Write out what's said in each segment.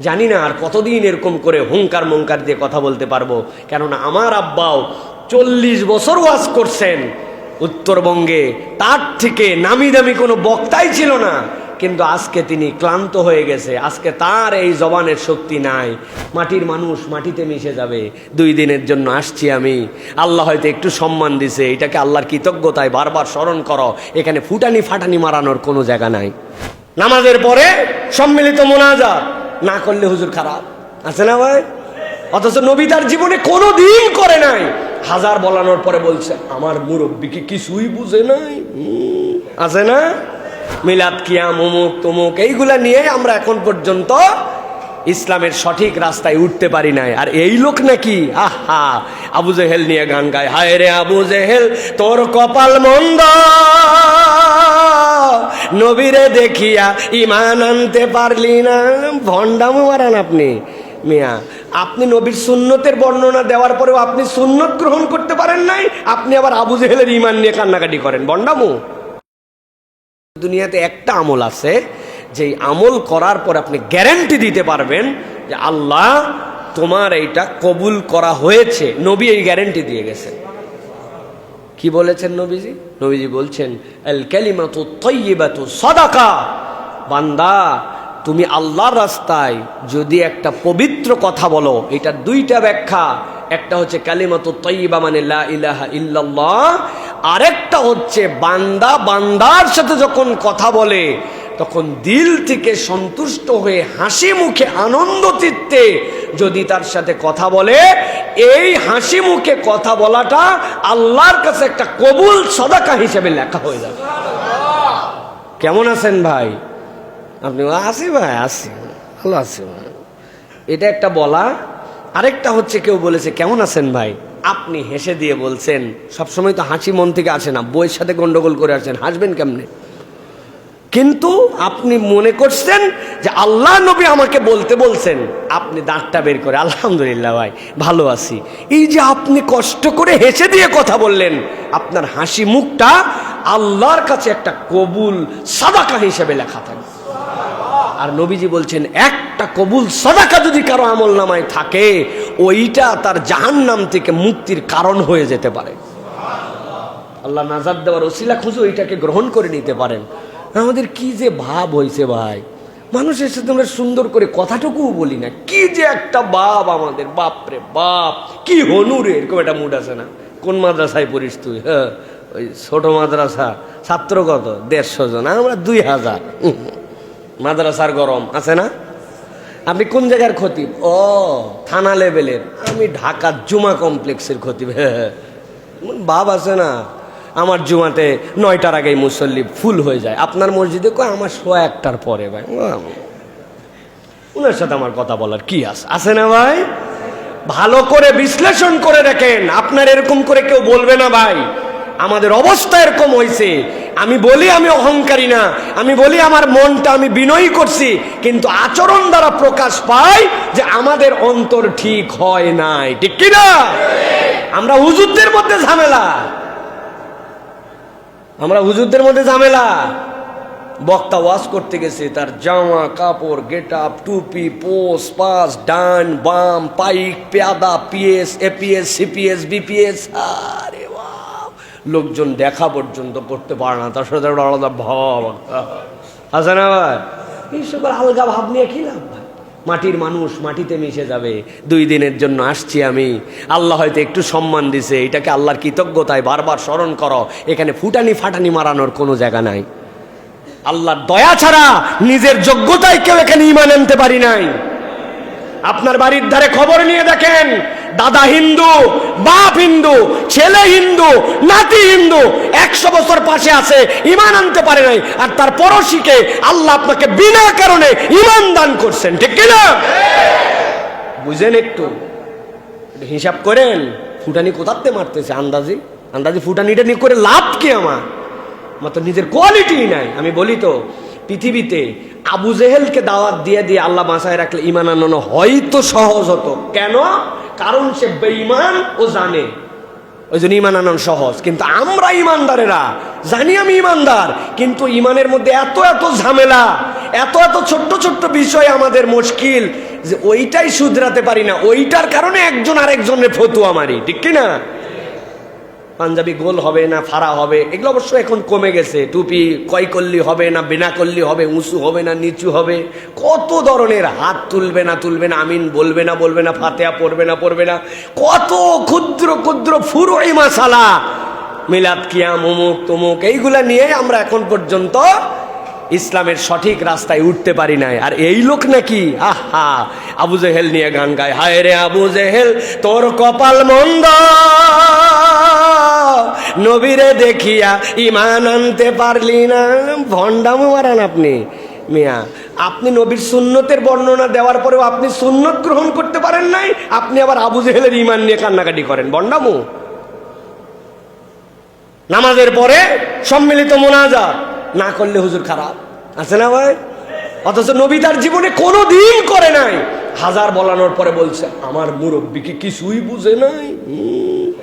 জানি না আর কতদিন এরকম করে হুঙ্কার মুঙ্কার দিয়ে কথা বলতে পারব। কেননা আমার আব্বাও চল্লিশ বছর ওয়াজ করছেন উত্তরবঙ্গে। তার থেকে নামি দামি কোনো বক্তাই ছিল না। কিন্তু আজকে তিনি ক্লান্ত হয়ে গেছে। আজকে তার এই জবানের শক্তি নাই। মাটির মানুষ মাটিতে মিশে যাবে। দুই দিনের জন্য আসছি আমি। আল্লাহ হয়তো একটু সম্মান দিছে। এটাকে আল্লাহর কৃতজ্ঞতায় বারবার স্মরণ করো। এখানে ফুটানি ফাটানি মারানোর কোনো জায়গা নাই। নামাজের পরে সম্মিলিত মোনাজাত। না করলে হুজুর খারাপ। আছে না ভাই? অথচ নবী তার জীবনে কোনো দিন করে নাই। হাজার বলানোর পরে বলছে, আমার মুরব্বী কিছুই বুঝে নাই। আছে না? মিলাদ, কিয়াম অমুক তমুক, এইগুলা নিয়ে আমরা এখন পর্যন্ত ইসলামের সঠিক রাস্তায় উঠতে পারি নাই। আর এই লোক নাকি? আহা! আবু জেহেল নিয়ে গান গায়। হায় রে আবু জেহেল, তোর কপাল মন্দ। নবীরে দেখিয়া ইমান আনতে পারলি না। ভণ্ডাম মারান আপনি। মিয়া, আপনি নবীর সুন্নতের বর্ণনা দেওয়ার পরেও আপনি সুন্নত গ্রহণ করতে পারেন নাই। আপনি আবার আবু জেহেলের ইমান নিয়ে কান্নাকাটি করেন। বন্ডামু দুনিয়াতে একটা আমল আছে যে আমল করার পর আপনি গ্যারান্টি দিতে পারবেন যে আল্লাহ তোমার এইটা কবুল করা হয়েছে। নবী এই গ্যারেন্টি দিয়ে গেছেন। কি বলেছেন নবীজি? নবীজি বলছেন কালিমাতু তাইয়িবাতু সাদাকা। বান্দা, তুমি আল্লাহর রাস্তায় যদি একটা পবিত্র কথা বলো এটার দুইটা ব্যাখ্যা। একটা হচ্ছে কালিমাতু তৈবা মানে লা ইলাহা ইল্লাল্লাহ, আরেকটা হচ্ছে বান্দা বান্দার সাথে যখন কথা বলে, তখন দিল থেকে সন্তুষ্ট হয়ে হাসি মুখে আনন্দ চিত্তে যদি তার সাথে কথা বলে, এই হাসি মুখে কথা বলাটা আল্লাহর কাছে একটা কবুল সদাকা হিসেবে লেখা হয়ে যাবে। কেমন আছেন ভাই? আপনি আছি ভাই আসি ভালো আছি এটা একটা বলা। আরেকটা হচ্ছে কেউ বলেছে, কেমন আছেন ভাই? আপনি হেসে দিয়ে বলছেন, সবসময় তো হাসি মন থেকে আসে না, বইয়ের সাথে গন্ডগোল করে আসছেন হাসবেন কেমনে? কিন্তু আপনি মনে করছেন যে আল্লাহ নবী আমাকে বলতে বলছেন, আপনি দাঁতটা বের করে, আলহামদুলিল্লাহ ভাই, ভালো আছি। এই যে আপনি কষ্ট করে হেসে দিয়ে কথা বললেন, আপনার হাসি মুখটা আল্লাহর কাছে একটা কবুল সাদাকা হিসেবে লেখা থাকে। আর নবীজি বলছেন, একটা কবুল সদাকা যদি কারও আমল নামায় থাকে, ওইটা তার জাহান নাম থেকে মুক্তির কারণ হয়ে যেতে পারে। আল্লাহ নাজাদ দেওয়ার ওসিলা খুঁজে ওইটাকে গ্রহণ করে নিতে পারেন। আমাদের কি যে ভাব হয়েছে ভাই। মানুষের সাথে আমরা সুন্দর করে কথাটুকুও বলি না। কি যে একটা বাপ আমাদের বাপ রে বাপ, কি হনু রে, এরকম একটা মুড আছে না। কোন মাদ্রাসায় পড়িস তুই? হ্যাঁ ওই ছোট মাদ্রাসা, ছাত্র কত? দেড়শো জন, আমরা দুই হাজার। মাদ্রাসার গরম, আছে না? আপনি কোন জায়গার খতিব? ও, থানা লেভেলের আমি ঢাকা জুমা কমপ্লেক্সের খতিব। হ্যাঁ ভাব আছে না? আমার জুমাতে নয়টার আগেই মুসল্লি ফুল হয়ে যায়। আপনার মসজিদে কয়, আমার শো একটার পরে ভাই। ওনার সাথে আমার কথা বলার কি আছে? আছে না ভাই? ভালো করে বিশ্লেষণ করে দেখেন। আপনার এরকম করে কেউ বলবে না ভাই। আমাদের অবস্থা এরকম হয়েছে আমি বলি আমি অহংকারী না। আমি বলি আমার মনটা আমি বিনয়ী করছি। কিন্তু আচরণ দ্বারা প্রকাশ পায় যে আমাদের অন্তর ঠিক হয় নাই। ঠিক কি না আমরা হুজুরদের মধ্যে ঝামেলা। আমরা হুজুরদের মধ্যে ঝামেলা। বক্তা ওয়াজ করতে গেছে, তার জামা, কাপড় গেট আপ টুপি, পোস, পাস, ডান, বাম, পাইক, পেয়াদা, পিএস, এপিএস, সিপিএস, বিপিএস, আরে লোকজন দেখা পর্যন্ত করতে পারে না, তার সাথে আলাদা ভাব। আছে না ভাই এই সকল আলগা ভাব নিয়ে কি লাভ? মাটির মানুষ মাটিতে মিশে যাবে। দুই দিনের জন্য আসছি আমি। আল্লাহ হয়তো একটু সম্মান দিছে। এটাকে আল্লাহর কৃতজ্ঞতায় বারবার স্মরণ করো। এখানে ফুটানি ফাটানি মারানোর কোনো জায়গা নাই। আল্লাহর দয়া ছাড়া নিজের যোগ্যতায় কেউ এখানে ইমান আনতে পারি নাই। আপনার বাড়ির ধারে খবর নিয়ে দেখেন দাদা হিন্দু, বাপ হিন্দু, ছেলে হিন্দু, নাতি হিন্দু, একশো বছর পাশে আছে ইমান আনতে পারে নাই, আর তার পড়শিকে আল্লাহ আপনাকে বিনা কারণে ইমান দান করছেন, ঠিক কিনা? বুঝেন একটু একটু হিসাব করেন, ফুটানি কোথাতে মারতেছে আন্দাজি? আন্দাজি ফুটানিটা নিয়ে করে লাভ কি আমার? আমার তো নিজের কোয়ালিটি নাই, আমি বলি তো পৃথিবীতে আবু জেহেলকে দাওয়াত দিয়ে দিয়ে আল্লাহ বাসায় রাখলে ইমান আনানো হয়তো সহজ হতো। কেন? কারণ সে বেঈমান ও জানে। ওই জন্য ইমান আনান সহজ। কিন্তু আমরা ইমানদারেরা জানি আমি ইমানদার কিন্তু ইমানের মধ্যে এত এত ঝামেলা, এত এত ছোট্ট ছোট্ট বিষয় আমাদের মুশকিল যে ওইটাই শুধরাতে পারি না। ওইটার কারণে একজন আরেকজনের ফতুয়া মারি। ঠিক কি না পাঞ্জাবি গোল হবে না, ফাড়া হবে, এগুলো অবশ্য এখন কমে গেছে। টুপি কয় করলি হবে না, বিনা করলি হবে, উঁচু হবে না, নিচু হবে। কত ধরনের হাত তুলবে না তুলবে না, আমিন বলবে না বলবে না ফাতেয়া পড়বে না পড়বে না। কত ক্ষুদ্র ক্ষুদ্র ফুরোই মাসালা। মিলাদ, কিয়াম অমুক তমুক, এইগুলা নিয়ে আমরা এখন পর্যন্ত ইসলামের সঠিক রাস্তায় উঠতে পারি নাই। আর এই লোক নাকি? আহা আবু জেহেল নিয়ে গান গায়। হায় রে আবু জেহেল, তোর কপাল মন্দ। নবীরে দেখিয়া ইমান আনতে পারলি না। ভণ্ডামো মারান আপনি। মিয়া, আপনি নবীর সুন্নতের বর্ণনা দেওয়ার পরেও আপনি সুন্নত গ্রহণ করতে পারেন নাই। আপনি আবার আবু জেহেলের ইমান নিয়ে কান্নাকাটি করেন। ভণ্ডামো। নামাজের পরে সম্মিলিত মোনাজাত। না করলে হুজুর খারাপ। আছে না ভাই? অথচ নবী তার জীবনে কোনো দিন করে নাই। হাজার বলানোর পরে বলছে, আমার মুরব্বী কি কিছুই বুঝে নাই।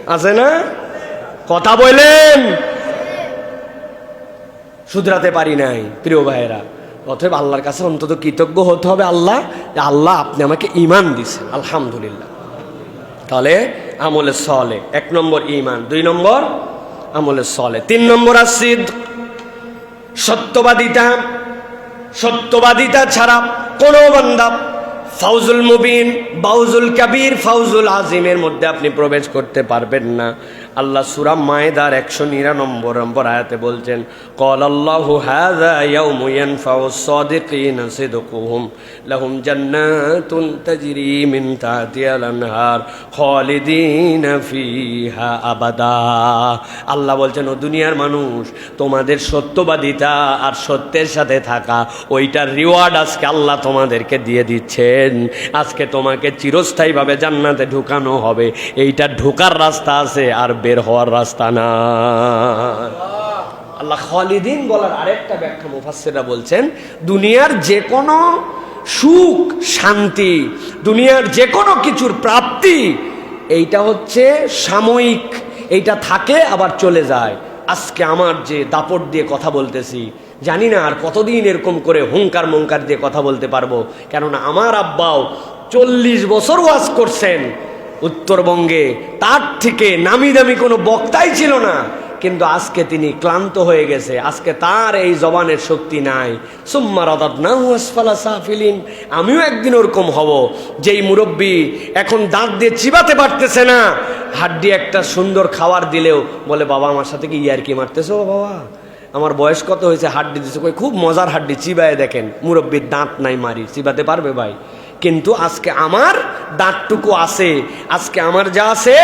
আছে না? কথা বললেন? শুধরাতে পারি নাই, প্রিয় ভাইয়েরা। অতএব আল্লাহর কাছে অন্তত কৃতজ্ঞ হতে হবে আল্লাহ আল্লাহ আপনি আমাকে ইমান দিছেন আলহামদুলিল্লাহ। তাহলে আমলে সলে, এক নম্বর ইমান দুই নম্বর আমলে সলে, তিন নম্বর আসিদ, সত্যবাদিতা সত্যবাদিতা ছাড়া কোনো বান্দা ফাউজুল মুবিন, বাউজুল কাবির, ফাউজুল আজিমের মধ্যে আপনি প্রবেশ করতে পারবেন না। আল্লাহ সুরা মায়েদার একশো নিরানব্বর নম্বর আয়াতে বলছেন কল আল্লাহু হাযা ইয়াউমু ইয়ানফাউ সাদিকিনা সিদকুহুম, লাহুম জান্নাতুন তাজরি মিন তাহতিহাল আনহার খালিদিনা ফিহা আবাদা। আল্লাহ বলছেন, ও দুনিয়ার মানুষ, তোমাদের সত্যবাদিতা আর সত্যের সাথে থাকা, ওইটার রিওয়ার্ড আজকে আল্লাহ তোমাদেরকে দিয়ে দিচ্ছেন। আজকে তোমাকে চিরস্থায়ীভাবে জান্নাতে ঢুকানো হবে। এইটা ঢোকার রাস্তা আছে আর বের হওয়ার রাস্তা না। আল্লাহ খালিদিন বলার আরেকটা ব্যাখ্যা মুফাসসিররা বলছেন, দুনিয়ার যে কোনো সুখ, শান্তি, দুনিয়ার যে কোনো কিছুর প্রাপ্তি, এইটা হচ্ছে সাময়িক, এইটা থাকে আবার চলে যায়। আজকে আমার যে দাপট দিয়ে কথা বলতেছি, জানি না আর কতদিন এরকম করে হুঙ্কার মঙ্কার দিয়ে কথা বলতে পারব, কেননা আমার আব্বাও চল্লিশ বছর ওয়াজ করছেন উত্তরবঙ্গে তার থেকে নামি দামি কোনো বক্তাই ছিল না। কিন্তু আজকে তিনি ক্লান্ত হয়ে গেছে। আজকে তার এই জবানের শক্তি নাই। সুম্মার সাফিলিন। আমিও একদিন ওরকম হব, যেই মুরব্বী এখন দাঁত দিয়ে চিবাতে পারতেছে না। হাড্ডি একটা সুন্দর খাবার দিলেও বলে, বাবা, আমার সাথে কি ইয়ার কি মারতেছো বাবা? আমার বয়স কত হয়েছে? হাড্ডি দিচ্ছে কই, খুব মজার হাড্ডি, চিবায় দেখেন। মুরব্বীর দাঁত নাই মারি চিবাতে পারবে ভাই? কিন্তু আজকে আমার দাঁতটুকু আছে, আজকে আমার যা আছে,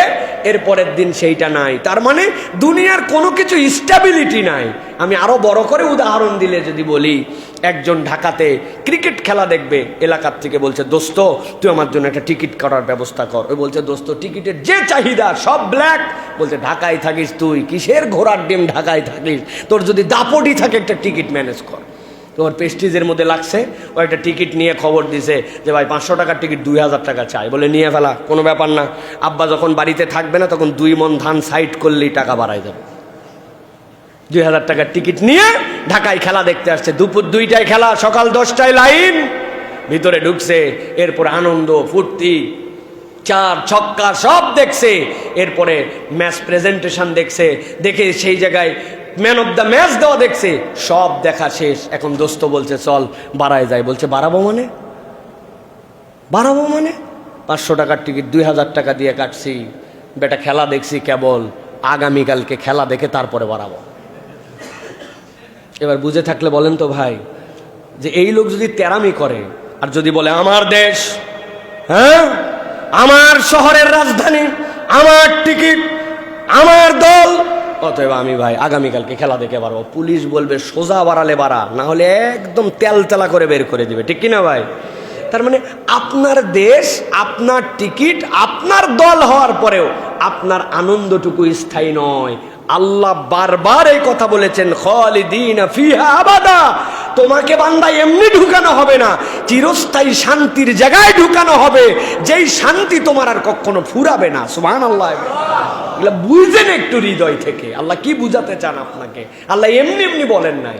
এর পরের দিন সেইটা নাই। তার মানে দুনিয়ার কোনো কিছু স্টেবিলিটি নাই। আমি আরও বড় করে উদাহরণ দিলে যদি বলি, একজন ঢাকাতে ক্রিকেট খেলা দেখবে, এলাকার থেকে বলছে, দোস্ত, তুই আমার জন্য একটা টিকিট করার ব্যবস্থা কর। ওই বলছে, দোস্ত, টিকিটের যে চাহিদা সব ব্ল্যাক বলছে, ঢাকায় থাকিস তুই, কিসের ঘোড়ার ডিম ঢাকায় থাকিস? তোর যদি দাপটই থাকে একটা টিকিট ম্যানেজ কর। তোমার পেস্টিজের মধ্যে লাগছে। ও একটা টিকিট নিয়ে খবর দিছে যে, ভাই, পাঁচশো টাকার টিকিট দুই হাজার টাকা চাই। বলে, নিয়ে ফেলা, কোনো ব্যাপার না। আব্বা যখন বাড়িতে থাকবে না, তখন দুই মন ধান সাইড করলেই টাকা বাড়াই যাবে দুই হাজার টাকার টিকিট নিয়ে ঢাকায় খেলা দেখতে আসছে। দুপুর দুইটায় খেলা, সকাল দশটায় লাইন। ভিতরে ঢুকছে, এরপর আনন্দ, ফুর্তি, চার ছক্কা সব দেখছে। এরপরে ম্যাচ প্রেজেন্টেশন দেখছে। দেখে সেই জায়গায় ম্যান অফ দ্য ম্যাচ দেওয়া দেখছে। সব দেখা শেষ। এখন দোস্ত বলছে, চল, বাড়ায় যায়। বলছে, বাড়াবো মানে? বাড়াবো মানে? পাঁচশো টাকার টিকিট দুই হাজার টাকা দিয়ে কাটছি। বেটা, খেলা দেখছি কেবল। আগামীকালকে খেলা দেখে তারপরে বাড়াবো। এবার বুঝে থাকলে বলেন তো ভাই, যে এই লোক যদি তেরামি করে, আর যদি বলে, আমার দেশ হ্যাঁ? আমার শহরের রাজধানী, আমার টিকিট আমার দল অতএব আমি ভাই আগামীকালকে খেলা দেখে পারব। পুলিশ বলবে, সোজা বাড়ালে বাড়া, না হলে একদম তেল তেলা করে বের করে দিবে। ঠিক কিনা ভাই? তার মানে আপনার দেশ, আপনার টিকিট, আপনার দল হওয়ার পরেও আপনার আনন্দটুকু স্থায়ী নয়। আল্লাহ বারবার এই কথা বলেছেন, খালিদিন ফিহা আবাদা। তোমাকে বান্দা এমনি ঢুকানো হবে না, চিরস্থায়ী শান্তির জায়গায় ঢুকানো হবে। যেই শান্তি তোমার আর কখনো ফুরাবে না, সুবহানাল্লাহ। এগুলা বুঝেন একটু হৃদয় থেকে। আল্লাহ কি বুঝাতে চান আপনাকে? আল্লাহ এমনি এমনি বলেন নাই।